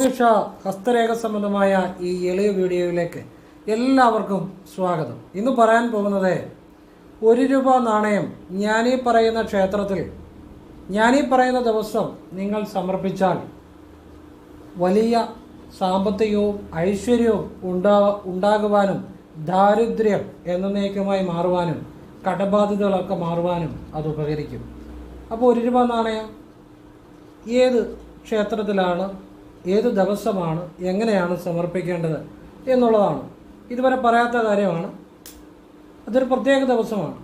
ജ്യോതിഷ ഹസ്തരേഖ സംബന്ധമായ ഈ എളിയ വീഡിയോയിലേക്ക് എല്ലാവർക്കും സ്വാഗതം. ഇന്ന് പറയാൻ പോകുന്നത് ഒരു രൂപ നാണയം ഞാനീ പറയുന്ന ക്ഷേത്രത്തിൽ ഞാനീ പറയുന്ന ദിവസം നിങ്ങൾ സമർപ്പിച്ചാൽ വലിയ സാമ്പത്തികവും ഐശ്വര്യവും ഉണ്ടാ ഉണ്ടാകുവാനും ദാരിദ്ര്യം എന്നേക്കുമായി മാറുവാനും കടബാധ്യതകളൊക്കെ മാറുവാനും അത് ഉപകരിക്കും. അപ്പോൾ ഒരു രൂപ നാണയം ഏത് ക്ഷേത്രത്തിലാണ് ഏത് ദിവസമാണ് എങ്ങനെയാണ് സമർപ്പിക്കേണ്ടത് എന്നുള്ളതാണ്. ഇതുവരെ പറയാത്ത കാര്യമാണ്. അതൊരു പ്രത്യേക ദിവസമാണ്.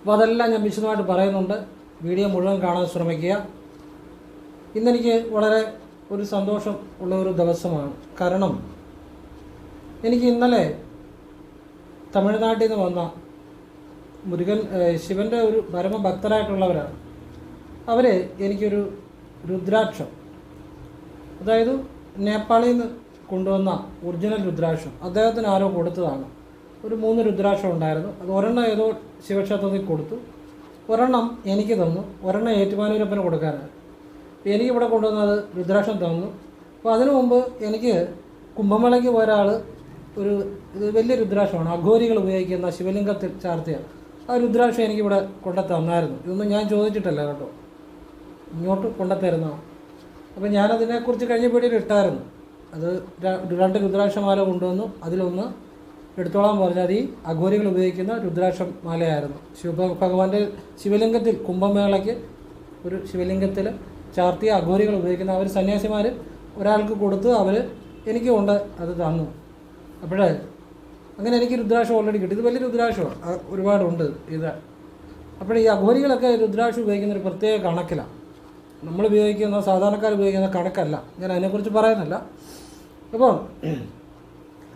അപ്പോൾ അതെല്ലാം ഞാൻ വിശദമായിട്ട് പറയുന്നുണ്ട്. വീഡിയോ മുഴുവൻ കാണാൻ ശ്രമിക്കുക. ഇന്നെനിക്ക് വളരെ ഒരു സന്തോഷം ഉള്ള ഒരു ദിവസമാണ്. കാരണം എനിക്ക് ഇന്നലെ തമിഴ്നാട്ടിൽ നിന്ന് വന്ന മുരുകൻ ശിവന്റെ ഒരു പരമഭക്തരായിട്ടുള്ളവരാണ്. അവർ എനിക്കൊരു രുദ്രാക്ഷം. അതായത് നേപ്പാളിൽ നിന്ന് കൊണ്ടുവന്ന ഒറിജിനൽ രുദ്രാക്ഷം അദ്ദേഹത്തിന് ആരോ കൊടുത്തതാണ്. ഒരു മൂന്ന് രുദ്രാക്ഷം ഉണ്ടായിരുന്നു. അത് ഒരെണ്ണം ഏതോ ശിവക്ഷേത്രത്തിൽ കൊടുത്തു. ഒരെണ്ണം എനിക്ക് തന്നു. ഒരെണ്ണം ഏറ്റുമാനൂരപ്പന് കൊടുക്കാനാണ്. അപ്പോൾ എനിക്കിവിടെ കൊണ്ടുവന്നത് രുദ്രാക്ഷം തന്നു. അപ്പോൾ അതിനു മുമ്പ് എനിക്ക് കുംഭമേളയ്ക്ക് പോയ ഒരാൾ ഒരു ഇത് വലിയ രുദ്രാക്ഷമാണ്. അഘോരികൾ ഉപയോഗിക്കുന്ന ശിവലിംഗത്തിൽ ചാർത്തിയ ആ രുദ്രാക്ഷം എനിക്കിവിടെ കൊണ്ടു തന്നായിരുന്നു ഇതൊന്നും ഞാൻ ചോദിച്ചിട്ടല്ല കേട്ടോ. ഇങ്ങോട്ട് കൊണ്ടുത്തരുന്നതാണ് അപ്പോൾ ഞാനതിനെക്കുറിച്ച് കഴിഞ്ഞ പീടിയിൽ ഇട്ടായിരുന്നു. അത് രണ്ട് രുദ്രാക്ഷമാല കൊണ്ടുവന്നു. അതിലൊന്ന് എടുത്തോളാൻ പറഞ്ഞാൽ ഈ അഘോരികൾ ഉപയോഗിക്കുന്ന രുദ്രാക്ഷം മാലയായിരുന്നു ശിവ ഭഗവാന്റെ ശിവലിംഗത്തിൽ കുംഭമേളയ്ക്ക് ഒരു ശിവലിംഗത്തിൽ ചാർത്തിയ അഘോരികൾ ഉപയോഗിക്കുന്ന അവർ സന്യാസിമാർ ഒരാൾക്ക് കൊടുത്ത് അവർ എനിക്ക് കൊണ്ട് അത് തന്നു. അപ്പോഴേ അങ്ങനെ എനിക്ക് രുദ്രാക്ഷം ഓൾറെഡി കിട്ടി. ഇത് വലിയ രുദ്രാക്ഷമാണ്. ഒരുപാടുണ്ട് ഇത്. അപ്പോഴേ ഈ അഘോരികളൊക്കെ രുദ്രാക്ഷം ഉപയോഗിക്കുന്ന ഒരു പ്രത്യേക കണക്കിലാണ് നമ്മൾ ഉപയോഗിക്കുന്ന സാധാരണക്കാർ ഉപയോഗിക്കുന്ന കണക്കല്ല. ഞാൻ അതിനെക്കുറിച്ച് പറയുന്നില്ല. അപ്പോൾ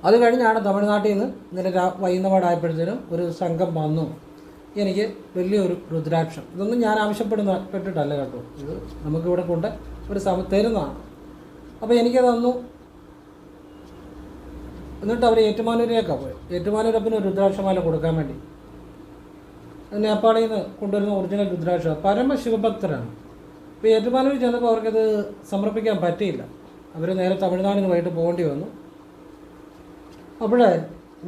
അത് കഴിഞ്ഞാണ് തമിഴ്നാട്ടിൽ നിന്ന് ഇന്നലെ വൈകുന്നപാടായപ്പോഴത്തേനും ഒരു സംഘം വന്നു. എനിക്ക് വലിയൊരു രുദ്രാക്ഷം. ഇതൊന്നും ഞാൻ ആവശ്യപ്പെടുന്ന പെട്ടിട്ടല്ല കേട്ടോ. ഇത് നമുക്കിവിടെ കൊണ്ട് ഒരു സമ തരുന്നതാണ്. അപ്പോൾ എനിക്ക് തന്നു. എന്നിട്ട് അവർ ഏറ്റുമാനൂരിലേക്കാണ് പോയത്. ഏറ്റുമാനൂരപ്പിന് രുദ്രാക്ഷമാല കൊടുക്കാൻ വേണ്ടി. നേപ്പാളിൽ നിന്ന് കൊണ്ടുവരുന്ന ഒറിജിനൽ രുദ്രാക്ഷ. പരമശിവഭക്തരാണ്. ഇപ്പോൾ ഏറ്റുമാനൂർ ചെന്നപ്പോൾ അവർക്കത് സമർപ്പിക്കാൻ പറ്റിയില്ല. അവർ നേരെ തമിഴ്നാടിന് വൈകിട്ട് പോകേണ്ടി വന്നു. അപ്പോൾ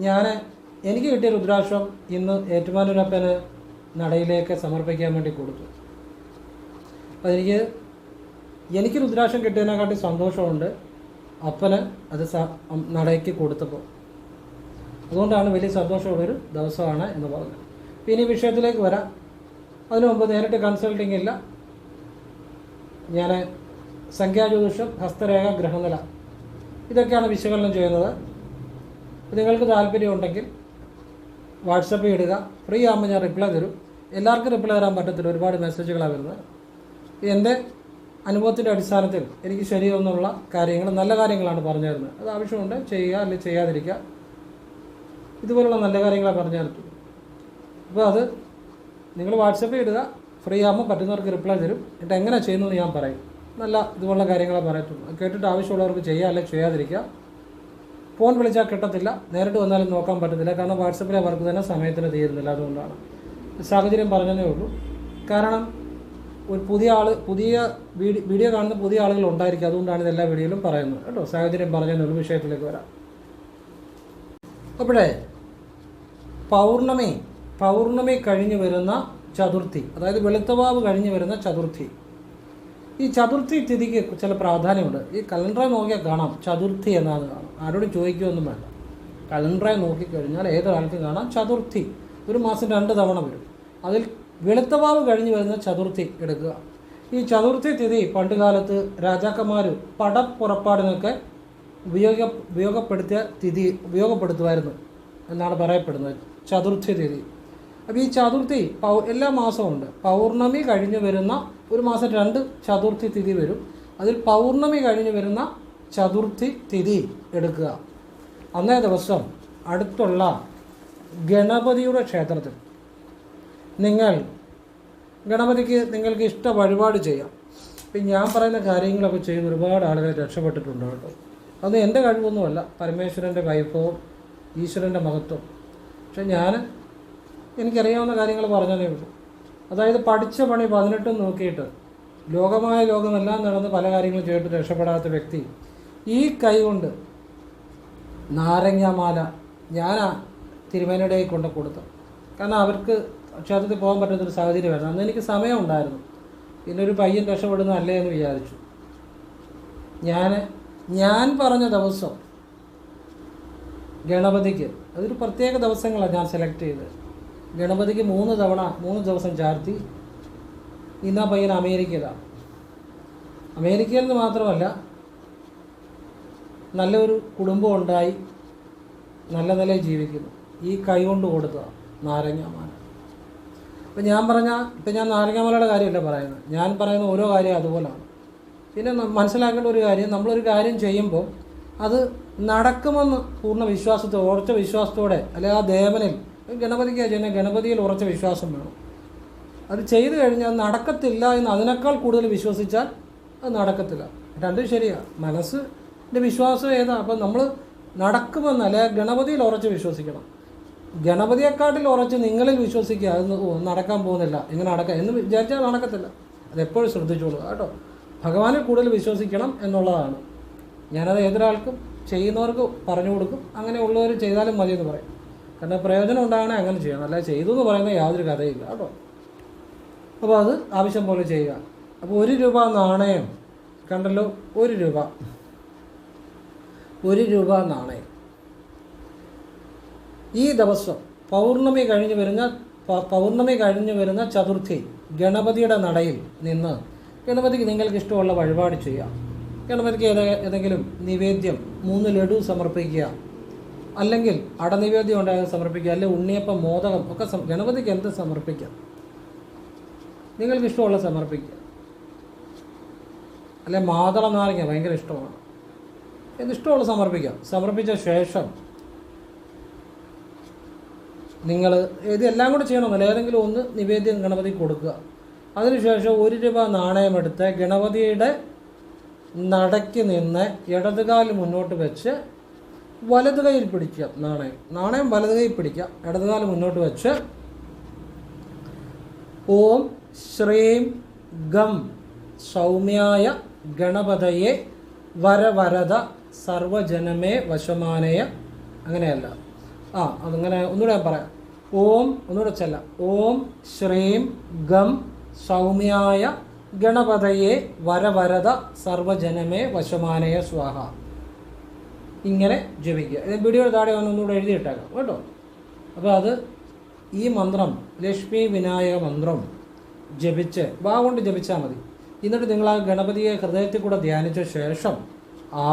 ഞാൻ എനിക്ക് കിട്ടിയ രുദ്രാക്ഷം ഇന്ന് ഏറ്റുമാനൂരപ്പന് നടയിലേക്ക് സമർപ്പിക്കാൻ വേണ്ടി കൊടുത്തു. അപ്പോൾ എനിക്ക് എനിക്ക് രുദ്രാക്ഷം കിട്ടിയതിനെക്കാട്ടി സന്തോഷമുണ്ട് അപ്പന് അത് നടയ്ക്ക് കൊടുത്തപ്പോൾ അതുകൊണ്ടാണ് വലിയ സന്തോഷമുള്ളൊരു ദിവസമാണ് എന്ന് പറഞ്ഞത്. പിന്നെ ഈ വിഷയത്തിലേക്ക് വരാം. അതിനു മുമ്പ് നേരിട്ട് കൺസൾട്ടിംഗ് ഇല്ല. ഞാൻ സംഖ്യാജ്യോതിഷം ഹസ്തരേഖ ഗ്രഹനില. ഇതൊക്കെയാണ് വിശകലനം ചെയ്യുന്നത്. നിങ്ങൾക്ക് താല്പര്യമുണ്ടെങ്കിൽ വാട്സപ്പിൽ ഇടുക. ഫ്രീ ആകുമ്പോൾ ഞാൻ റിപ്ലൈ തരും. എല്ലാവർക്കും റിപ്ലൈ തരാൻ പറ്റത്തില്ല. ഒരുപാട് മെസ്സേജുകളാണ് വരുന്നത്. എന്റെ അനുഭവത്തിന്റെ അടിസ്ഥാനത്തിൽ എനിക്ക് ശരിയൊന്നുള്ള കാര്യങ്ങൾ നല്ല കാര്യങ്ങളാണ് പറഞ്ഞു തരുന്നത് അത് ആവശ്യമുണ്ട് ചെയ്യുക അല്ലെങ്കിൽ ചെയ്യാതിരിക്കുക. ഇതുപോലുള്ള നല്ല കാര്യങ്ങളാണ് പറഞ്ഞു തരത്തുള്ളൂ അപ്പോൾ അത് നിങ്ങൾ വാട്സപ്പിൽ ഇടുക. ഫ്രീ ആകുമ്പോൾ പറ്റുന്നവർക്ക് റിപ്ലൈ തരും. എന്നിട്ട് എങ്ങനെ ചെയ്യുന്നു എന്ന് ഞാൻ പറയും. നല്ല ഇതുപോലുള്ള കാര്യങ്ങളെ പറയത്തുള്ളൂ. കേട്ടിട്ട് ആവശ്യമുള്ളവർക്ക് ചെയ്യുക അല്ലെങ്കിൽ ചെയ്യാതിരിക്കുക. ഫോൺ വിളിച്ചാൽ കിട്ടത്തില്ല. നേരിട്ട് വന്നാലും നോക്കാൻ പറ്റത്തില്ല. കാരണം വാട്സപ്പിലെ വർക്ക് തന്നെ സമയത്തിന് തീരുന്നില്ല അതുകൊണ്ടാണ്. സാഹചര്യം പറഞ്ഞതേ ഉള്ളൂ. കാരണം ഒരു പുതിയ ആൾ പുതിയ വീഡിയോ വീഡിയോ കാണുന്ന പുതിയ ആളുകൾ ഉണ്ടായിരിക്കും. അതുകൊണ്ടാണ് ഇത് എല്ലാ വീഡിയോയിലും പറയുന്നത്. കേട്ടോ സാഹചര്യം പറഞ്ഞതിന് ഒരു വിഷയത്തിലേക്ക് വരാം. അപ്പോഴേ പൗർണമി പൗർണമി കഴിഞ്ഞ് വരുന്ന ചതുർത്ഥി അതായത് വെളുത്തവാവ് കഴിഞ്ഞ് വരുന്ന ചതുർത്ഥി. ഈ ചതുർത്ഥി തിഥിക്ക് ചില പ്രാധാന്യമുണ്ട്. ഈ കലണ്ടറെ നോക്കിയാൽ കാണാം. ചതുർത്ഥി എന്നാണ്. കാണാം ആരോടും ചോദിക്കുകയൊന്നും വേണ്ട. കലണ്ടറെ നോക്കിക്കഴിഞ്ഞാൽ ഏതൊരാൾക്കും കാണാം. ചതുർത്ഥി ഒരു മാസം രണ്ട് തവണ വരും. അതിൽ വെളുത്തവാവ് കഴിഞ്ഞ് വരുന്ന ചതുർത്ഥി എടുക്കുക. ഈ ചതുർത്ഥി തിഥി പണ്ടുകാലത്ത് രാജാക്കന്മാർ പടപ്പുറപ്പാടിനൊക്കെ ഉപയോഗ ഉപയോഗപ്പെടുത്തിയ തിഥി ഉപയോഗപ്പെടുത്തുമായിരുന്നു എന്നാണ് പറയപ്പെടുന്നത്. ചതുർത്ഥി തിഥി അപ്പോൾ ഈ ചതുർത്ഥി പൗ എല്ലാ മാസവും ഉണ്ട്. പൗർണമി കഴിഞ്ഞ് വരുന്ന ഒരു മാസം രണ്ട് ചതുർത്ഥി തിഥി വരും. അതിൽ പൗർണമി കഴിഞ്ഞ് വരുന്ന ചതുർത്ഥി തിഥി എടുക്കുക. അന്നേ ദിവസം അടുത്തുള്ള ഗണപതിയുടെ ക്ഷേത്രത്തിൽ നിങ്ങൾ ഗണപതിക്ക് നിങ്ങൾക്ക് ഇഷ്ട വഴിപാട് ചെയ്യാം. ഇപ്പം ഞാൻ പറയുന്ന കാര്യങ്ങളൊക്കെ ചെയ്ത് ഒരുപാട് ആളുകൾ രക്ഷപ്പെട്ടിട്ടുണ്ട് കേട്ടോ. അത് എന്റെ കഴിവൊന്നുമല്ല പരമേശ്വരന്റെ വൈഭവം ഈശ്വരന്റെ മഹത്വം. പക്ഷെ ഞാൻ എനിക്കറിയാവുന്ന കാര്യങ്ങൾ പറഞ്ഞതേ ഉള്ളൂ. അതായത് പഠിച്ച പണി പതിനെട്ടും നോക്കിയിട്ട് ലോകമായ ലോകമെല്ലാം നടന്ന് പല കാര്യങ്ങളും ചെയ്തിട്ട് രക്ഷപ്പെടാത്ത വ്യക്തി ഈ കൈ കൊണ്ട് നാരങ്ങാമാല ഞാൻ തിരുമേനയുടെ കൊണ്ട് കൊടുത്തു. കാരണം അവർക്ക് ക്ഷേത്രത്തിൽ പോകാൻ പറ്റുന്നൊരു സാഹചര്യമായിരുന്നു. അന്ന് എനിക്ക് സമയം ഉണ്ടായിരുന്നു. പിന്നെ ഒരു പയ്യൻ രക്ഷപ്പെടുന്നതല്ലേ എന്ന് വിചാരിച്ചു. ഞാൻ ഞാൻ പറഞ്ഞ ദിവസം ഗണപതിക്ക് അതൊരു പ്രത്യേക ദിവസങ്ങളാണ് ഞാൻ സെലക്ട് ചെയ്തത്. ഗണപതിക്ക് മൂന്ന് തവണ മൂന്ന് ദിവസം ചാർത്തി ഇന്ന് ആ പയ്യൻ അമേരിക്കയിലാണ് അമേരിക്കയിൽ നിന്ന് മാത്രമല്ല നല്ലൊരു കുടുംബം ഉണ്ടായി നല്ല നിലയിൽ ജീവിക്കുന്നു. ഈ കൈ കൊണ്ട് കൊടുത്തതാണ് നാരങ്ങാമാല ഇപ്പം ഞാൻ പറഞ്ഞ ഇപ്പം ഞാൻ നാരങ്ങാമാലയുടെ കാര്യമല്ല പറയുന്നത്. ഞാൻ പറയുന്ന ഓരോ കാര്യം അതുപോലാണ്. പിന്നെ മനസ്സിലാക്കേണ്ട ഒരു കാര്യം നമ്മളൊരു കാര്യം ചെയ്യുമ്പോൾ അത് നടക്കുമെന്ന് പൂർണ വിശ്വാസത്തോടെ ഉറച്ച വിശ്വാസത്തോടെ അല്ലെങ്കിൽ ആ ദേവനിൽ ഗണപതിക്കാ ചെയ്യുന്ന ഗണപതിയിൽ ഉറച്ച വിശ്വാസം വേണം. അത് ചെയ്തു കഴിഞ്ഞാൽ നടക്കത്തില്ല എന്ന് അതിനേക്കാൾ കൂടുതൽ വിശ്വസിച്ചാൽ അത് നടക്കത്തില്ല. രണ്ടും ശരിയാണ് മനസ്സിന്റെ വിശ്വാസം ഏതാ? അപ്പം നമ്മൾ നടക്കുമെന്നല്ല ഗണപതിയിൽ ഉറച്ച് വിശ്വസിക്കണം. ഗണപതിയെക്കാട്ടിൽ ഉറച്ച് നിങ്ങളിൽ വിശ്വസിക്കുക. അത് നടക്കാൻ പോകുന്നില്ല. ഇങ്ങനെ നടക്കാം എന്ന് വിചാരിച്ചാൽ നടക്കത്തില്ല. അതെപ്പോഴും ശ്രദ്ധിച്ചോളൂ കേട്ടോ. ഭഗവാനെ കൂടുതൽ വിശ്വസിക്കണം എന്നുള്ളതാണ്. ഞാനത് ഏതൊരാൾക്കും ചെയ്യുന്നവർക്ക് പറഞ്ഞു കൊടുക്കും. അങ്ങനെ ഉള്ളവർ ചെയ്താലും മതിയെന്ന് പറയും. കാരണം പ്രയോജനം ഉണ്ടാകണേ അങ്ങനെ ചെയ്യണം അല്ല ചെയ്തു എന്ന് പറയുന്ന യാതൊരു കഥയില്ല കേട്ടോ. അപ്പോൾ അത് ആവശ്യം പോലെ ചെയ്യുക. അപ്പോൾ ഒരു രൂപ നാണയം. കണ്ടല്ലോ ഒരു രൂപ. ഒരു രൂപ നാണയം. ഈ ദിവസം പൗർണമി കഴിഞ്ഞ് വരുന്ന പൗർണമി കഴിഞ്ഞ് വരുന്ന ചതുർത്ഥി ഗണപതിയുടെ നടയിൽ നിന്ന് ഗണപതിക്ക് നിങ്ങൾക്ക് ഇഷ്ടമുള്ള വഴിപാട് ചെയ്യുക. ഗണപതിക്ക് ഏത് ഏതെങ്കിലും നിവേദ്യം മൂന്ന് ലഡു സമർപ്പിക്കുക. അല്ലെങ്കിൽ അടനിവേദ്യം ഉണ്ടായത് സമർപ്പിക്കുക അല്ലെങ്കിൽ ഉണ്ണിയപ്പം മോദകം ഒക്കെ ഗണപതിക്ക് എന്ത് സമർപ്പിക്കാം? നിങ്ങൾക്ക് ഇഷ്ടമുള്ള സമർപ്പിക്കുക. അല്ലെ മാതള നാരങ്ങ ഭയങ്കര ഇഷ്ടമാണ്. എന്ത് ഇഷ്ടമുള്ള സമർപ്പിക്കാം? സമർപ്പിച്ച ശേഷം നിങ്ങൾ ഇതെല്ലാം കൂടെ ചെയ്യണമെന്നില്ല. ഏതെങ്കിലും ഒന്ന് നിവേദ്യം ഗണപതി കൊടുക്കുക. അതിനുശേഷം ഒരു രൂപ നാണയമെടുത്ത് ഗണപതിയുടെ നടയ്ക്ക് നിന്ന് ഇടതുകാൽ മുന്നോട്ട് വെച്ച് വലത് കൈയിൽ പിടിക്കുക നാണയം. നാണയം വലത് കൈ പിടിക്കുക ഇടതുകാലം മുന്നോട്ട് വെച്ച് ഓം ശ്രീം ഗം സൗമ്യായ ഗണപതയെ വരവരത സർവജനമേ വശമാനയ. അങ്ങനെയല്ല. ആ അതങ്ങനെ ഒന്നുകൂടെ ഞാൻ പറയാം. ഓം ഒന്നുകൂടെ ചെല്ല. ഓം ശ്രീം ഗം സൗമ്യായ ഗണപതയെ വരവരത സർവജനമേ വശമാനയ സ്വാഹ. ഇങ്ങനെ ജപിക്കുക. ഇത് വീഡിയോ താഴെ ഒന്നുകൂടെ എഴുതിയിട്ടേക്കാം കേട്ടോ? അപ്പോൾ അത് ഈ മന്ത്രം ലക്ഷ്മി വിനായക മന്ത്രം ജപിച്ച് വാ കൊണ്ട് ജപിച്ചാൽ മതി. എന്നിട്ട് നിങ്ങൾ ആ ഗണപതിയെ ഹൃദയത്തിൽ കൂടെ ധ്യാനിച്ച ശേഷം ആ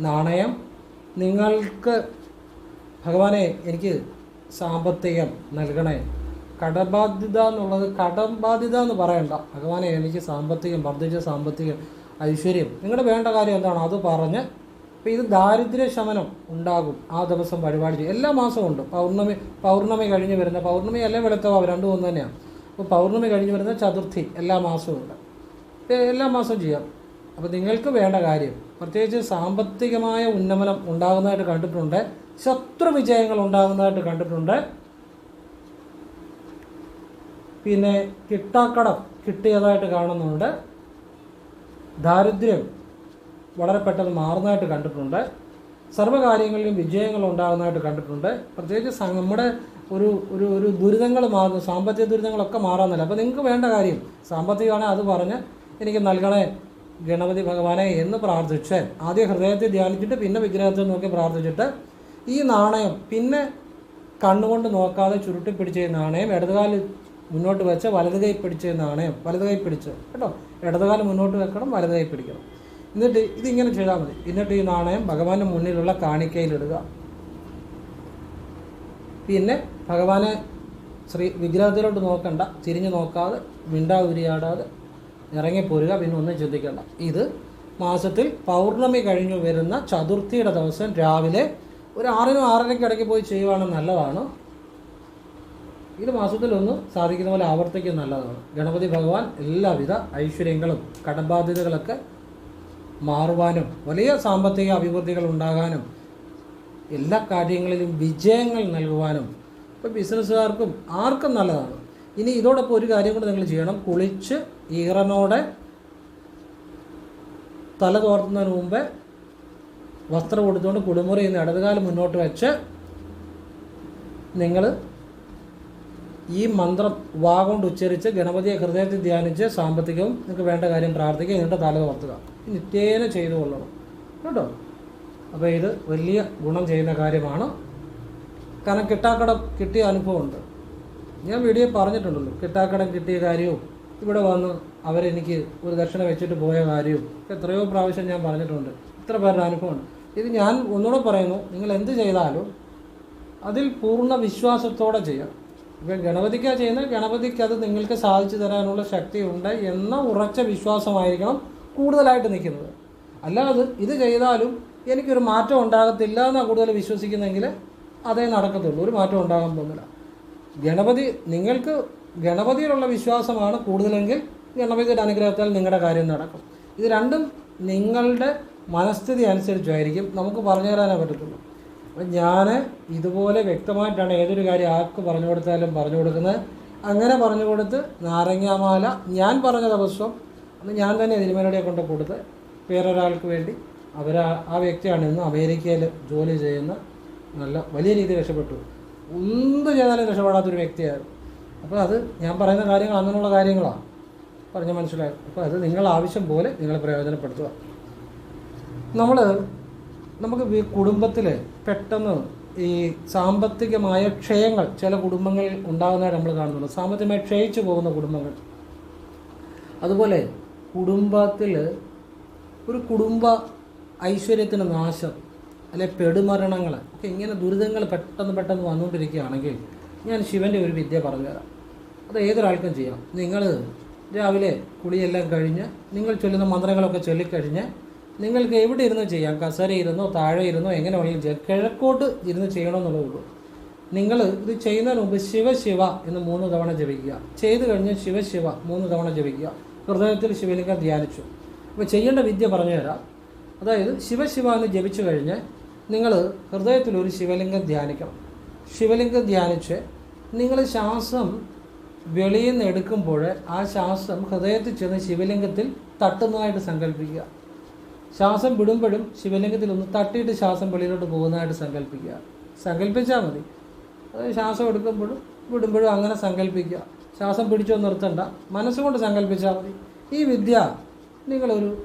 നാണയം നിങ്ങൾക്ക് ഭഗവാനെ എനിക്ക് സാമ്പത്തികം നൽകണേ. കടബാധ്യത എന്നുള്ളത് കടബാധ്യത എന്ന് പറയണ്ട. ഭഗവാനെ എനിക്ക് സാമ്പത്തികം വർദ്ധിച്ച സാമ്പത്തികം ഐശ്വര്യം. നിങ്ങളുടെ വേണ്ട കാര്യം എന്താണ്? അത് പറഞ്ഞ് അപ്പോൾ ഇത് ദാരിദ്ര്യ ശമനം ഉണ്ടാകും ആ ദിവസം വഴിപാട് ചെയ്യും. എല്ലാ മാസവും ഉണ്ട്. പൗർണമി പൗർണമി കഴിഞ്ഞ് വരുന്ന പൗർണമി അല്ലേ വെളുത്തവാവ് രണ്ടും ഒന്ന് തന്നെയാണ് അപ്പോൾ പൗർണമി കഴിഞ്ഞ് വരുന്ന ചതുർത്ഥി എല്ലാ മാസവും ഉണ്ട്. എല്ലാ മാസവും ചെയ്യാം. അപ്പോൾ നിങ്ങൾക്ക് വേണ്ട കാര്യം പ്രത്യേകിച്ച് സാമ്പത്തികമായ ഉന്നമനം ഉണ്ടാകുന്നതായിട്ട് കണ്ടിട്ടുണ്ട് ശത്രു വിജയങ്ങൾ ഉണ്ടാകുന്നതായിട്ട് കണ്ടിട്ടുണ്ട്. പിന്നെ കിട്ടാക്കടം കിട്ടിയതായിട്ട് കാണുന്നുണ്ട്. ദാരിദ്ര്യം വളരെ പെട്ടെന്ന് മാറുന്നതായിട്ട് കണ്ടിട്ടുണ്ട്. സർവകാര്യങ്ങളിലും വിജയങ്ങൾ ഉണ്ടാകുന്നതായിട്ട് കണ്ടിട്ടുണ്ട്. പ്രത്യേകിച്ച് നമ്മുടെ ഒരു ഒരു ഒരു ദുരിതങ്ങൾ മാറുന്നു സാമ്പത്തിക ദുരിതങ്ങളൊക്കെ മാറാമെന്നല്ല അപ്പോൾ നിങ്ങൾക്ക് വേണ്ട കാര്യം സാമ്പത്തികമാണെങ്കിൽ അത് പറഞ്ഞ് എനിക്ക് നൽകണേ ഗണപതി ഭഗവാനെ എന്ന് പ്രാർത്ഥിച്ച് ആദ്യം ഹൃദയത്തെ ധ്യാനിച്ചിട്ട് പിന്നെ വിഗ്രഹത്തിൽ നോക്കി പ്രാർത്ഥിച്ചിട്ട് ഈ നാണയം പിന്നെ കണ്ണുകൊണ്ട് നോക്കാതെ ചുരുട്ടി പിടിച്ച നാണയം ഇടതുകാൽ മുന്നോട്ട് വെച്ച് വലത് കൈ പിടിച്ച നാണയം വലത് കൈ പിടിച്ച് കേട്ടോ? ഇടതുകാൽ മുന്നോട്ട് വെക്കണം വലത് കൈ പിടിക്കണം. എന്നിട്ട് ഇതിങ്ങനെ ചെയ്താൽ മതി. എന്നിട്ട് ഈ നാണയം ഭഗവാന്റെ മുന്നിലുള്ള കാണിക്കയിലിടുക. പിന്നെ ഭഗവാനെ ശ്രീ വിഗ്രഹത്തിലോട്ട് നോക്കണ്ട തിരിഞ്ഞു നോക്കാതെ മിണ്ടാ ഉരിയാടാതെ ഇറങ്ങിപ്പോരുക പിന്നെ ഒന്നും ചിന്തിക്കണ്ട. ഇത് മാസത്തിൽ പൗർണമി കഴിഞ്ഞു വരുന്ന ചതുർത്ഥിയുടെ ദിവസം രാവിലെ ഒരു ആറിനും ആറരയ്ക്ക് ഇടയ്ക്ക് പോയി ചെയ്യുവാണെങ്കിൽ നല്ലതാണ്. ഇത് മാസത്തിലൊന്ന് സാധിക്കുന്ന പോലെ ആവർത്തിക്കുന്നത് നല്ലതാണ്. ഗണപതി ഭഗവാൻ എല്ലാവിധ ഐശ്വര്യങ്ങളും കടബാധ്യതകളൊക്കെ മാറുവാനും വലിയ സാമ്പത്തിക അഭിവൃദ്ധികൾ ഉണ്ടാകാനും എല്ലാ കാര്യങ്ങളിലും വിജയങ്ങൾ നൽകുവാനും ഇപ്പോൾ ബിസിനസ്സുകാർക്കും ആർക്കും നല്ലതാണ്. ഇനി ഇതോടൊപ്പം ഒരു കാര്യം കൂടി നിങ്ങൾ ചെയ്യണം. കുളിച്ച് ഈറനോടെ തല തോർത്തുന്നതിന് മുമ്പേ വസ്ത്രം കൊടുത്തുകൊണ്ട് കുളിമുറിയിൽ നിന്ന് ഇടതുകാലം മുന്നോട്ട് വെച്ച് നിങ്ങൾ ഈ മന്ത്രം വാ കൊണ്ട് ഉച്ചരിച്ച് ഗണപതിയെ ഹൃദയത്തിൽ ധ്യാനിച്ച് സാമ്പത്തികവും നിങ്ങൾക്ക് വേണ്ട കാര്യം പ്രാർത്ഥിക്കുക. എന്നിട്ട് തല തോർത്തുക. നിത്യേന ചെയ്തു കൊള്ളണം കേട്ടോ? അപ്പോൾ ഇത് വലിയ ഗുണം ചെയ്യുന്ന കാര്യമാണ്. കാരണം കിട്ടാക്കടം കിട്ടിയ അനുഭവമുണ്ട്. ഞാൻ വീഡിയോ പറഞ്ഞിട്ടുണ്ടല്ലോ കിട്ടാക്കടം കിട്ടിയ കാര്യവും ഇവിടെ വന്ന് അവരെനിക്ക് ഒരു ദർശനം വെച്ചിട്ട് പോയ കാര്യവും എത്രയോ പ്രാവശ്യം ഞാൻ പറഞ്ഞിട്ടുണ്ട്. ഇത്ര പേരുടെ അനുഭവമുണ്ട്. ഇത് ഞാൻ ഒന്നുകൂടെ പറയുന്നു നിങ്ങൾ എന്ത് ചെയ്താലും അതിൽ പൂർണ വിശ്വാസത്തോടെ ചെയ്യാം. ഇപ്പം ഗണപതിക്കാണ് ചെയ്യുന്നത് ഗണപതിക്ക് അത് നിങ്ങൾക്ക് സാധിച്ചു തരാനുള്ള ശക്തിയുണ്ട് എന്ന ഉറച്ച വിശ്വാസമായിരിക്കണം കൂടുതലായിട്ട് നിൽക്കുന്നത്. അല്ലാതെ ഇത് ചെയ്താലും എനിക്കൊരു മാറ്റം ഉണ്ടാകത്തില്ല എന്നാണ് കൂടുതൽ വിശ്വസിക്കുന്നതെങ്കിൽ അതേ നടക്കത്തുള്ളൂ. ഒരു മാറ്റം ഉണ്ടാകാൻ പോകുന്നില്ല. ഗണപതി നിങ്ങൾക്ക് ഗണപതിയിലുള്ള വിശ്വാസമാണ് കൂടുതലെങ്കിൽ ഗണപതിയുടെ അനുഗ്രഹത്താൽ നിങ്ങളുടെ കാര്യം നടക്കും. ഇത് രണ്ടും നിങ്ങളുടെ മനസ്ഥിതി അനുസരിച്ചായിരിക്കും. നമുക്ക് പറഞ്ഞു തരാനേ പറ്റത്തുള്ളൂ. അപ്പം ഞാൻ ഇതുപോലെ വ്യക്തമായിട്ടാണ് ഏതൊരു കാര്യം ആർക്ക് പറഞ്ഞു കൊടുത്താലും പറഞ്ഞു കൊടുക്കുന്നത്. അങ്ങനെ പറഞ്ഞു കൊടുത്ത് നാരങ്ങാമാല ഞാൻ പറഞ്ഞ ദിവസം അന്ന് ഞാൻ തന്നെ തിരുമലയുടെ കൊണ്ട് കൊടുത്ത് വേറൊരാൾക്ക് വേണ്ടി അവരാ ആ വ്യക്തിയാണ് ഇന്ന് അമേരിക്കയിൽ ജോലി ചെയ്യുന്ന നല്ല വലിയ രീതിയിൽ രക്ഷപ്പെട്ടു. എന്ത് ചെയ്താലും രക്ഷപ്പെടാത്തൊരു വ്യക്തിയായിരുന്നു. അപ്പോൾ അത് ഞാൻ പറയുന്ന കാര്യങ്ങൾ അങ്ങനെയുള്ള കാര്യങ്ങളാണ് പറഞ്ഞ് മനസ്സിലായി. അപ്പോൾ അത് നിങ്ങൾ ആവശ്യം പോലെ നിങ്ങൾ പ്രയോജനപ്പെടുത്തുക. നമ്മൾ നമുക്ക് കുടുംബത്തിൽ പെട്ടെന്ന് ഈ സാമ്പത്തികമായ ക്ഷയങ്ങൾ ചില കുടുംബങ്ങളിൽ ഉണ്ടാകുന്നതായിട്ട് നമ്മൾ കാണുന്നുണ്ട്. സാമ്പത്തികമായി ക്ഷയിച്ചു പോകുന്ന കുടുംബങ്ങൾ. അതുപോലെ കുടുംബത്തിൽ ഒരു കുടുംബ ഐശ്വര്യത്തിന് നാശം അല്ലെ പെടുമരണങ്ങൾ ഒക്കെ ഇങ്ങനെ ദുരിതങ്ങൾ പെട്ടെന്ന് പെട്ടെന്ന് വന്നുകൊണ്ടിരിക്കുകയാണെങ്കിൽ ഞാൻ ശിവന്റെ ഒരു വിദ്യ പറഞ്ഞുതരാം. അത് ഏതൊരാൾക്കും ചെയ്യാം. നിങ്ങൾ രാവിലെ കുളിയെല്ലാം കഴിഞ്ഞ് നിങ്ങൾ ചൊല്ലുന്ന മന്ത്രങ്ങളൊക്കെ ചൊല്ലിക്കഴിഞ്ഞ് നിങ്ങൾക്ക് എവിടെ ഇരുന്ന് ചെയ്യാം? കസര ഇരുന്നോ താഴെ ഇരുന്നോ എങ്ങനെ വേണമെങ്കിലും ചെയ്യാം. കിഴക്കോട്ട് ഇരുന്ന് ചെയ്യണമെന്നുള്ളതേ നിങ്ങൾ ഇത് ചെയ്യുന്നതിന് മുമ്പ് ശിവ ശിവ എന്ന് മൂന്ന് തവണ ജപിക്കുക. ചെയ്തു കഴിഞ്ഞ് ശിവ ശിവ മൂന്ന് തവണ ജപിക്കുക. ഹൃദയത്തിൽ ശിവലിംഗം ധ്യാനിച്ചു. അപ്പോൾ ചെയ്യേണ്ട വിദ്യ പറഞ്ഞുതരാം. അതായത് ശിവ ശിവ എന്ന് ജപിച്ചു കഴിഞ്ഞ് നിങ്ങൾ ഹൃദയത്തിൽ ഒരു ശിവലിംഗം ധ്യാനിക്കണം. ശിവലിംഗം ധ്യാനിച്ച് നിങ്ങൾ ശ്വാസം വെളിയിൽ നിന്ന് എടുക്കുമ്പോൾ ആ ശ്വാസം ഹൃദയത്തിൽ ചെന്ന് ശിവലിംഗത്തിൽ തട്ടുന്നതായിട്ട് സങ്കല്പിക്കുക. ശ്വാസം വിടുമ്പോഴും ശിവലിംഗത്തിൽ ഒന്ന് തട്ടിയിട്ട് ശ്വാസം വെളിയിലോട്ട് പോകുന്നതായിട്ട് സങ്കല്പിക്കുക. സങ്കല്പിച്ചാൽ മതി. അതായത് ശ്വാസം എടുക്കുമ്പോഴും വിടുമ്പോഴും അങ്ങനെ സങ്കല്പിക്കുക. ശ്വാസം പിടിച്ചോ നിർത്തണ്ട. മനസ്സുകൊണ്ട് സങ്കല്പിച്ചാൽ മതി. ഈ വിദ്യ നിങ്ങളൊരു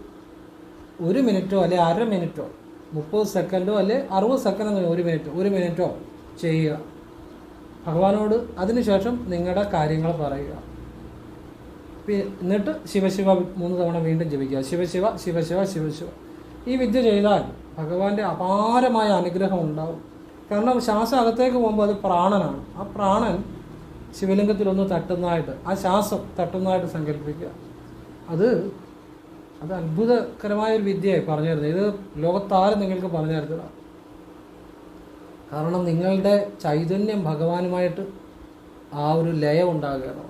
ഒരു മിനിറ്റോ അല്ലെ അര മിനിറ്റോ മുപ്പത് സെക്കൻഡോ അല്ലെ അറുപത് സെക്കൻഡോ ഒരു മിനിറ്റോ ഒരു മിനിറ്റോ ചെയ്യുക. ഭഗവാനോട് അതിനുശേഷം നിങ്ങളുടെ കാര്യങ്ങൾ പറയുക. എന്നിട്ട് ശിവശിവ മൂന്ന് തവണ വീണ്ടും ജപിക്കുക. ശിവശിവ ശിവശിവ ശിവശിവ. ഈ വിദ്യ ചെയ്താൽ ഭഗവാന്റെ അപാരമായ അനുഗ്രഹം ഉണ്ടാവും. കാരണം ശ്വാസം അകത്തേക്ക് പോകുമ്പോൾ അത് പ്രാണനാണ്. ആ പ്രാണൻ ശിവലിംഗത്തിലൊന്ന് തട്ടുന്നതായിട്ട് ആ ശ്വാസം തട്ടുന്നതായിട്ട് സങ്കല്പിക്കുക. അത് അത് അത്ഭുതകരമായ ഒരു വിദ്യയായി പറഞ്ഞു തരുന്നത്. ഇത് ലോകത്താരും നിങ്ങൾക്ക് പറഞ്ഞു തരത്തില്ല. കാരണം നിങ്ങളുടെ ചൈതന്യം ഭഗവാനുമായിട്ട് ആ ഒരു ലയം ഉണ്ടാകുകയാണ്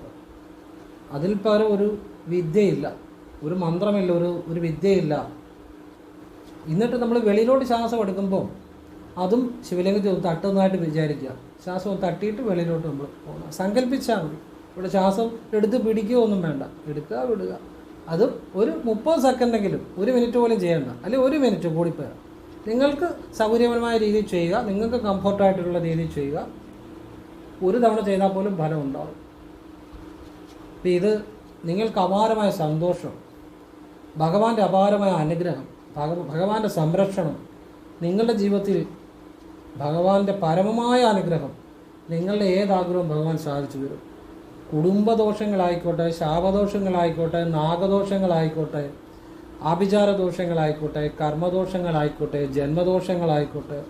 അതിൽ പകരം ഒരു വിദ്യയില്ല ഒരു മന്ത്രമില്ല ഒരു ഒരു വിദ്യയില്ല. എന്നിട്ട് നമ്മൾ വെളിയിലോട്ട് ശ്വാസം എടുക്കുമ്പോൾ അതും ശിവലിംഗത്തിൽ ഒന്ന് തട്ടുന്നതായിട്ട് വിചാരിക്കുക. ശ്വാസം ഒന്ന് തട്ടിയിട്ട് വെളിയിലോട്ട് നമ്മൾ പോകണം സങ്കല്പിച്ചാൽ മതി. ഇവിടെ ശ്വാസം എടുത്ത് പിടിക്കുകയൊന്നും വേണ്ട. എടുക്കുക വിടുക. അതും ഒരു മുപ്പത് സെക്കൻഡെങ്കിലും ഒരു മിനിറ്റ് പോലും ചെയ്യണ്ട. അല്ലെങ്കിൽ ഒരു മിനിറ്റ് കൂടിപ്പോയാൽ നിങ്ങൾക്ക് സൗകര്യപരമായ രീതിയിൽ ചെയ്യുക. നിങ്ങൾക്ക് കംഫർട്ടായിട്ടുള്ള രീതിയിൽ ചെയ്യുക. ഒരു തവണ ചെയ്താൽ പോലും ഫലം ഉണ്ടാവും. അപ്പം ഇത് നിങ്ങൾക്ക് അപാരമായ സന്തോഷം ഭഗവാന്റെ അപാരമായ അനുഗ്രഹം ഭഗ ഭഗവാന്റെ സംരക്ഷണം നിങ്ങളുടെ ജീവിതത്തിൽ ഭഗവാന്റെ പരമമായ അനുഗ്രഹം. നിങ്ങളുടെ ഏതാഗ്രഹവും ഭഗവാൻ സാധിച്ചു തരും. കുടുംബദോഷങ്ങളായിക്കോട്ടെ ശാപദോഷങ്ങളായിക്കോട്ടെ നാഗദോഷങ്ങളായിക്കോട്ടെ ആഭിചാര ദോഷങ്ങളായിക്കോട്ടെ കർമ്മദോഷങ്ങളായിക്കോട്ടെ ജന്മദോഷങ്ങളായിക്കോട്ടെ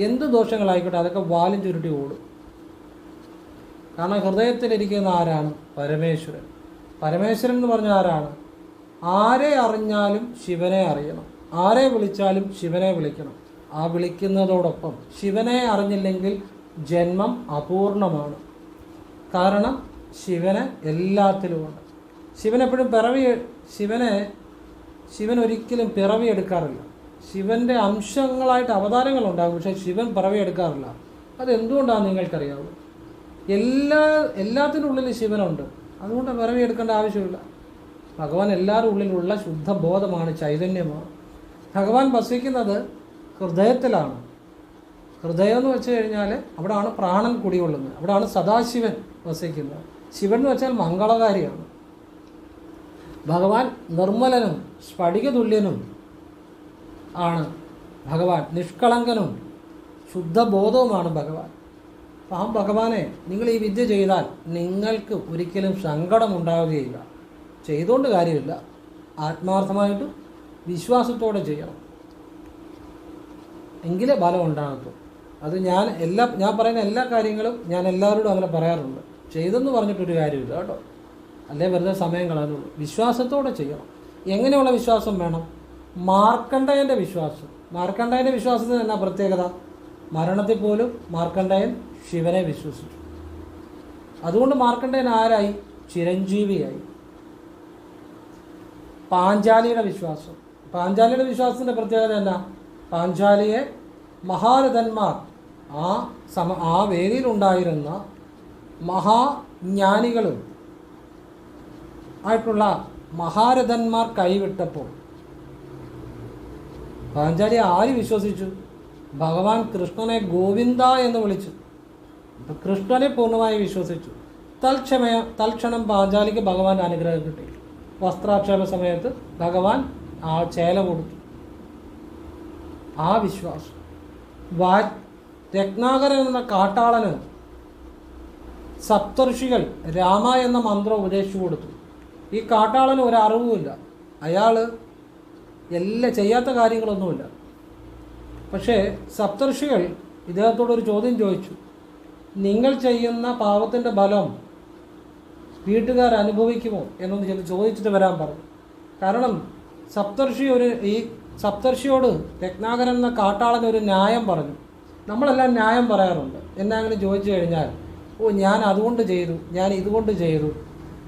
എന്ത് ദോഷങ്ങളായിക്കോട്ടെ അതൊക്കെ വാലും ചുരുട്ടി ഓടും. കാരണം ഹൃദയത്തിലിരിക്കുന്ന ആരാണ്? പരമേശ്വരൻ. പരമേശ്വരൻ എന്ന് പറഞ്ഞ ആരാണ്? ആരെ അറിഞ്ഞാലും ശിവനെ അറിയണം. ആരെ വിളിച്ചാലും ശിവനെ വിളിക്കണം. ആ വിളിക്കുന്നതോടൊപ്പം ശിവനെ അറിഞ്ഞില്ലെങ്കിൽ ജന്മം അപൂർണമാണ്. കാരണം ശിവന് എല്ലാത്തിലുമുണ്ട്. ശിവൻ എപ്പോഴും പിറവി ശിവനെ ശിവൻ ഒരിക്കലും പിറവി എടുക്കാറില്ല ശിവന്റെ അംശങ്ങളായിട്ട് അവതാരങ്ങളുണ്ടാകും പക്ഷേ ശിവൻ പിറവി എടുക്കാറില്ല അതെന്തുകൊണ്ടാണെന്ന് നിങ്ങൾക്കറിയാവൂ? എല്ലാ എല്ലാത്തിന്റെ ഉള്ളിൽ ശിവനുണ്ട്. അതുകൊണ്ട് പിറവി എടുക്കേണ്ട ആവശ്യമില്ല. ഭഗവാൻ എല്ലാവരുടെ ഉള്ളിലുള്ള ശുദ്ധബോധമാണ് ചൈതന്യമാണ്. ഭഗവാൻ വസിക്കുന്നത് ഹൃദയത്തിലാണ്. ഹൃദയം എന്ന് വെച്ച് കഴിഞ്ഞാൽ അവിടെയാണ് പ്രാണൻ കുടികൊള്ളുന്നത്. അവിടെയാണ് സദാശിവൻ വസിക്കുന്നത്. ശിവൻ എന്ന് വെച്ചാൽ മംഗളകാരിയാണ്. ഭഗവാൻ നിർമ്മലനും സ്ഫടികതുല്യനും ആണ് ഭഗവാൻ. നിഷ്കളങ്കനും ശുദ്ധബോധവുമാണ് ഭഗവാൻ. ആ ഭഗവാനെ നിങ്ങൾ ഈ വിദ്യ ചെയ്താൽ നിങ്ങൾക്ക് ഒരിക്കലും സങ്കടം ഉണ്ടാവുകയില്ല ചെയ്തുകൊണ്ട് കാര്യമില്ല. ആത്മാർത്ഥമായിട്ട് വിശ്വാസത്തോടെ ചെയ്യണം. എങ്കിലേ ബലം ഉണ്ടാകത്തു അത് ഞാൻ എല്ലാ ഞാൻ പറയുന്ന എല്ലാ കാര്യങ്ങളും ഞാൻ എല്ലാവരോടും അങ്ങനെ പറയാറുണ്ട്. ചെയ്തെന്ന് പറഞ്ഞിട്ടൊരു കാര്യമില്ല കേട്ടോ. അല്ലേ വെറുതെ സമയം കളയാനുള്ളൂ വിശ്വാസത്തോടെ ചെയ്യണം. എങ്ങനെയുള്ള വിശ്വാസം വേണം? മാർക്കണ്ഡയന്റെ വിശ്വാസം. മാർക്കണ്ഡയന്റെ വിശ്വാസത്തിന് എന്നാ പ്രത്യേകത? മരണത്തിൽ പോലും മാർക്കണ്ടയൻ ശിവനെ വിശ്വസിച്ചു. അതുകൊണ്ട് മാർക്കണ്ഡയൻ ആരായി? ചിരഞ്ജീവിയായി. പാഞ്ചാലിയുടെ വിശ്വാസം. പാഞ്ചാലിയുടെ വിശ്വാസത്തിന്റെ പ്രത്യേകത എന്നാ? പാഞ്ചാലിയെ മഹാരഥന്മാർ ആ സമ ആ വേദിയിലുണ്ടായിരുന്ന മഹാജ്ഞാനികളും ആയിട്ടുള്ള മഹാരഥന്മാർ കൈവിട്ടപ്പോൾ പാഞ്ചാലി ആര് വിശ്വസിച്ചു? ഭഗവാൻ കൃഷ്ണനെ ഗോവിന്ദ എന്ന് വിളിച്ചു. കൃഷ്ണനെ പൂർണമായി വിശ്വസിച്ചു. തൽക്ഷമയ തൽക്ഷണം പാഞ്ചാലിക്ക് ഭഗവാൻ അനുഗ്രഹം കിട്ടി. വസ്ത്രാക്ഷേപ സമയത്ത് ഭഗവാൻ ആ ചേല കൊടുത്തു. ആ വിശ്വാസം. വാ രത്നാകരൻ എന്ന കാട്ടാളന് സപ്തർഷികൾ രാമ എന്ന മന്ത്രം ഉപദേശിച്ചു കൊടുത്തു. ഈ കാട്ടാളന് ഒരു അയാൾ എല്ലാ ചെയ്യാത്ത കാര്യങ്ങളൊന്നുമില്ല. പക്ഷേ സപ്തർഷികൾ ഇദ്ദേഹത്തോടൊരു ചോദ്യം ചോദിച്ചു. നിങ്ങൾ ചെയ്യുന്ന പാപത്തിന്റെ ഫലം വീട്ടുകാർ അനുഭവിക്കുമോ? എന്നൊന്ന് ചെന്ന് ചോദിച്ചിട്ട് വരാൻ പറഞ്ഞു. കാരണം സപ്തർഷി ഒരു ഈ സപ്തർഷിയോട് രത്നാകരൻ എന്ന കാട്ടാളൻ ഒരു ന്യായം പറഞ്ഞു. നമ്മളെല്ലാം ന്യായം പറയാറുണ്ട്. എന്നെ അങ്ങനെ ചോദിച്ചു കഴിഞ്ഞാൽ ഓ ഞാൻ അതുകൊണ്ട് ചെയ്തു ഞാൻ ഇതുകൊണ്ട് ചെയ്തു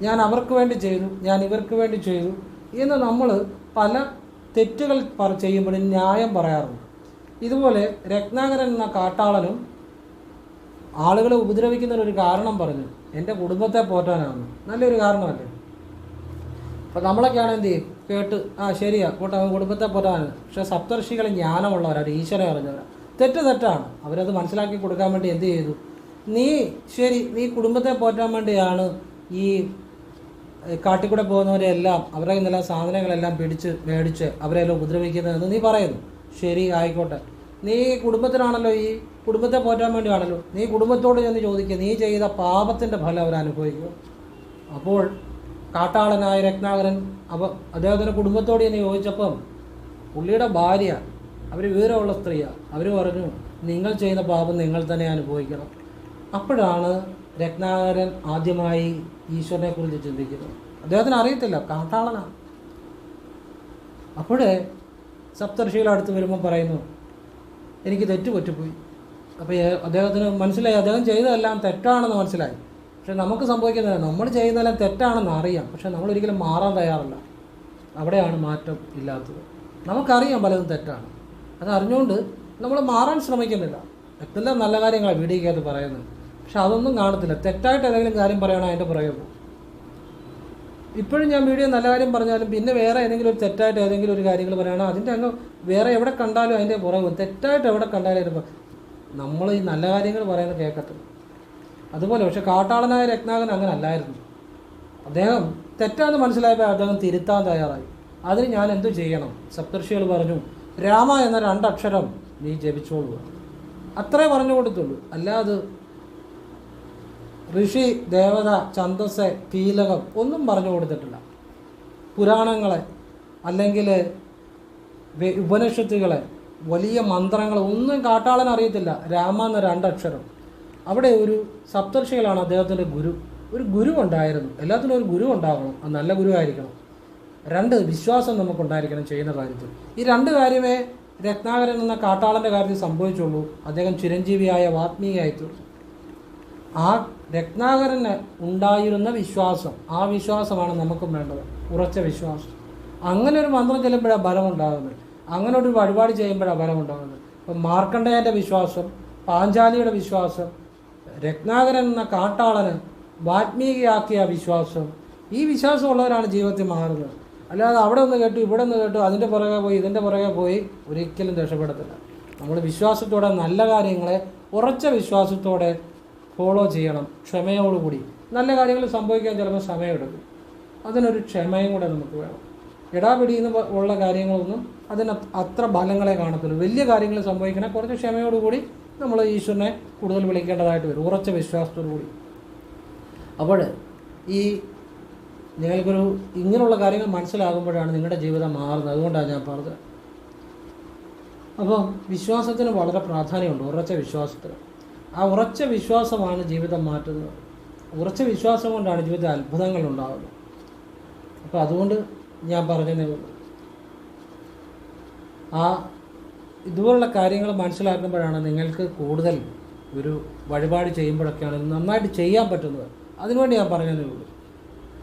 ഞാൻ അവർക്ക് വേണ്ടി ചെയ്തു ഞാൻ ഇവർക്ക് വേണ്ടി ചെയ്തു എന്ന് നമ്മൾ പല തെറ്റുകൾ പറ ചെയ്യുമ്പോഴും ന്യായം പറയാറുണ്ട്. ഇതുപോലെ രത്നാകരൻ എന്ന കാട്ടാളനും ആളുകളെ ഉപദ്രവിക്കുന്നതിനൊരു കാരണം പറഞ്ഞു. എന്റെ കുടുംബത്തെ പോറ്റാനാണ്. നല്ലൊരു കാരണമല്ലേ? അപ്പം നമ്മളൊക്കെയാണ് എന്ത് ചെയ്യും? കേട്ട് ആ ശരിയാ കൂട്ട കുടുംബത്തെ പോറ്റാനാണ് പക്ഷേ സപ്തർഷികൾ ജ്ഞാനമുള്ളവരാണ് ഈശ്വരനെ അറിഞ്ഞവരാണ്. തെറ്റ് തെറ്റാണ്. അവരത് മനസ്സിലാക്കി കൊടുക്കാൻ വേണ്ടി എന്ത് ചെയ്തു? നീ ശരി നീ കുടുംബത്തെ പോറ്റാൻ വേണ്ടിയാണ് ഈ കാട്ടിക്കൂടെ പോകുന്നവരെ എല്ലാം അവരുടെ നില സാധനങ്ങളെല്ലാം പിടിച്ച് മേടിച്ച് അവരെല്ലാം ഉപദ്രവിക്കുന്നതെന്ന് നീ പറയുന്നു. ശരി ആയിക്കോട്ടെ. നീ കുടുംബത്തിനാണല്ലോ ഈ കുടുംബത്തെ പോറ്റാൻ വേണ്ടിയാണല്ലോ. നീ കുടുംബത്തോട് ചെന്ന് ചോദിക്കുക നീ ചെയ്ത പാപത്തിന്റെ ഫലം അവരനുഭവിക്കും. അപ്പോൾ കാട്ടാളനായ രത്നാകരൻ അവ അദ്ദേഹത്തിന്റെ കുടുംബത്തോട് തന്നെ ചോദിച്ചപ്പം പുള്ളിയുടെ ഭാര്യ അവർ വിവരമുള്ള സ്ത്രീയാണ് അവർ പറഞ്ഞു നിങ്ങൾ ചെയ്യുന്ന പാപം നിങ്ങൾ തന്നെ അനുഭവിക്കണം. അപ്പോഴാണ് രത്നാകരൻ ആദ്യമായി ഈശ്വരനെക്കുറിച്ച് ചിന്തിക്കുന്നത്. അദ്ദേഹത്തിന് അറിയത്തില്ല കാട്ടാളനാണ് അപ്പോഴേ സപ്തർഷികൾ അടുത്ത് വരുമ്പോൾ പറയുന്നു എനിക്ക് തെറ്റ് പറ്റിപ്പോയി അപ്പോൾ അദ്ദേഹത്തിന് മനസ്സിലായി അദ്ദേഹം ചെയ്തതെല്ലാം തെറ്റാണെന്ന് മനസ്സിലായി. പക്ഷെ നമുക്ക് സംഭവിക്കുന്നത് നമ്മൾ ചെയ്യുന്നതെല്ലാം തെറ്റാണെന്ന് അറിയാം പക്ഷെ നമ്മൾ ഒരിക്കലും മാറാൻ തയ്യാറല്ല. അവിടെയാണ് മാറ്റം ഇല്ലാത്തത്. നമുക്കറിയാം പലതും തെറ്റാണ്. അത് അറിഞ്ഞുകൊണ്ട് നമ്മൾ മാറാൻ ശ്രമിക്കുന്നില്ല. എല്ലാം നല്ല കാര്യങ്ങളാണ് വീഡിയോക്കകത്ത് പറയുന്നത്. പക്ഷെ അതൊന്നും കാണത്തില്ല. തെറ്റായിട്ട് ഏതെങ്കിലും കാര്യം പറയണോ അതിന്റെ പുറകെ പോകും. ഇപ്പോഴും ഞാൻ വീഡിയോ നല്ല കാര്യം പറഞ്ഞാലും പിന്നെ വേറെ ഏതെങ്കിലും ഒരു തെറ്റായിട്ട് ഏതെങ്കിലും ഒരു കാര്യങ്ങൾ പറയണോ അതിന്റെ അങ്ങ് വേറെ എവിടെ കണ്ടാലും അതിന്റെ പുറകെ പോകും. തെറ്റായിട്ട് എവിടെ കണ്ടാലും അതിന്റെ നമ്മൾ ഈ നല്ല കാര്യങ്ങൾ പറയുന്നത് കേൾക്കത്തില്ല. അതുപോലെ പക്ഷെ കാട്ടാളനായ രത്നാകൻ അങ്ങനെ അല്ലായിരുന്നു. അദ്ദേഹം തെറ്റാന്ന് മനസ്സിലായപ്പോൾ അദ്ദേഹം തിരുത്താൻ തയ്യാറായി. അതിന് ഞാൻ എന്തു ചെയ്യണം? സപ്തർഷികൾ പറഞ്ഞു രാമ എന്ന രണ്ടക്ഷരം നീ ജപിച്ചോളൂ അത്രേ പറഞ്ഞു കൊടുത്തുള്ളൂ. അല്ലാതെ ഋഷി ദേവത ഛന്തസ് കീലകം ഒന്നും പറഞ്ഞു കൊടുത്തിട്ടില്ല. പുരാണങ്ങളെ അല്ലെങ്കിൽ ഉപനിഷത്തുകളെ വലിയ മന്ത്രങ്ങളെ ഒന്നും കാട്ടാളൻ അറിയത്തില്ല. രാമ എന്ന രണ്ടക്ഷരം. അവിടെ ഒരു സപ്തർഷികളാണ് അദ്ദേഹത്തിന്റെ ഗുരു. ഒരു ഗുരു ഉണ്ടായിരുന്നു. എല്ലാത്തിനും ഒരു ഗുരു ഉണ്ടാകണം അത് നല്ല ഗുരു ആയിരിക്കണം രണ്ട് വിശ്വാസം നമുക്കുണ്ടായിരിക്കണം ചെയ്യുന്ന കാര്യത്തിൽ. ഈ രണ്ട് കാര്യമേ രത്നാകരൻ എന്ന കാട്ടാളന്റെ കാര്യത്തിൽ സംഭവിച്ചുള്ളൂ. അദ്ദേഹം ചിരഞ്ജീവിയായ വാത്മീയായി തീർന്നു. ആ രത്നാകരന് ഉണ്ടായിരുന്ന വിശ്വാസം ആ വിശ്വാസമാണ് നമുക്കും വേണ്ടത്. ഉറച്ച വിശ്വാസം. അങ്ങനെ ഒരു മന്ത്രം ചെല്ലുമ്പോഴാണ് ബലം ഉണ്ടാകുന്നത് അങ്ങനെ ഒരു വഴിപാട് ചെയ്യുമ്പോഴാണ് ബലം ഉണ്ടാകുന്നത് ഇപ്പം മാർക്കണ്ഡേയന്റെ വിശ്വാസം പാഞ്ചാലിയുടെ വിശ്വാസം രത്നാകരൻ എന്ന കാട്ടാളന് വാത്മീകിയാക്കിയ വിശ്വാസം. ഈ വിശ്വാസമുള്ളവരാണ് ജീവിതത്തിൽ മാറുന്നത്. അല്ലാതെ അവിടെ ഒന്ന് കേട്ടു ഇവിടെ ഒന്ന് കേട്ടു അതിന്റെ പുറകെ പോയി ഇതിന്റെ പുറകെ പോയി ഒരിക്കലും രക്ഷപ്പെടത്തില്ല. നമ്മൾ വിശ്വാസത്തോടെ നല്ല കാര്യങ്ങളെ ഉറച്ച വിശ്വാസത്തോടെ ഫോളോ ചെയ്യണം ക്ഷമയോടുകൂടി. നല്ല കാര്യങ്ങൾ സംഭവിക്കാൻ ചിലപ്പോൾ സമയമെടുക്കും. അതിനൊരു ക്ഷമയും കൂടെ നമുക്ക് വേണം. ഇടാപിടിന്ന് ഉള്ള കാര്യങ്ങളൊന്നും അതിന് അത്ര ഫലങ്ങളെ കാണത്തില്ല. വലിയ കാര്യങ്ങൾ സംഭവിക്കണേ കുറച്ച് ക്ഷമയോടുകൂടി നമ്മൾ ഈശ്വരനെ കൂടുതൽ വിളിക്കേണ്ടതായിട്ട് വരും. ഉറച്ച വിശ്വാസത്തോടു കൂടി അപ്പോൾ ഈ നിങ്ങൾക്കൊരു ഇങ്ങനെയുള്ള കാര്യങ്ങൾ മനസ്സിലാകുമ്പോഴാണ് നിങ്ങളുടെ ജീവിതം മാറുന്നത്. അതുകൊണ്ടാണ് ഞാൻ പറഞ്ഞത്. അപ്പം വിശ്വാസത്തിന് വളരെ പ്രാധാന്യമുണ്ട് ഉറച്ച വിശ്വാസത്തിന്. ആ ഉറച്ച വിശ്വാസമാണ് ജീവിതം മാറ്റുന്നത്. ഉറച്ച വിശ്വാസം കൊണ്ടാണ് ജീവിതത്തിൽ അത്ഭുതങ്ങൾ ഉണ്ടാകുന്നത് അപ്പോൾ അതുകൊണ്ട് ഞാൻ പറഞ്ഞതേ ആ ഇതുപോലുള്ള കാര്യങ്ങൾ മനസ്സിലാക്കുമ്പോഴാണ് നിങ്ങൾക്ക് കൂടുതൽ ഒരു വഴിപാട് ചെയ്യുമ്പോഴൊക്കെയാണ് നന്നായിട്ട് ചെയ്യാൻ പറ്റുന്നത്. അതിനുവേണ്ടി ഞാൻ പറഞ്ഞതേ ഉള്ളൂ.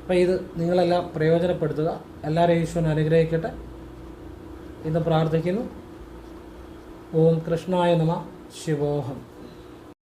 അപ്പോൾ ഇത് നിങ്ങളെല്ലാം പ്രയോജനപ്പെടുത്തുക. എല്ലാവരെയും ഈശ്വരൻ അനുഗ്രഹിക്കട്ടെ. ഇന്ന് പ്രാർത്ഥിക്കുന്നു. ഓം കൃഷ്ണായ നമ. ശിവോഹം.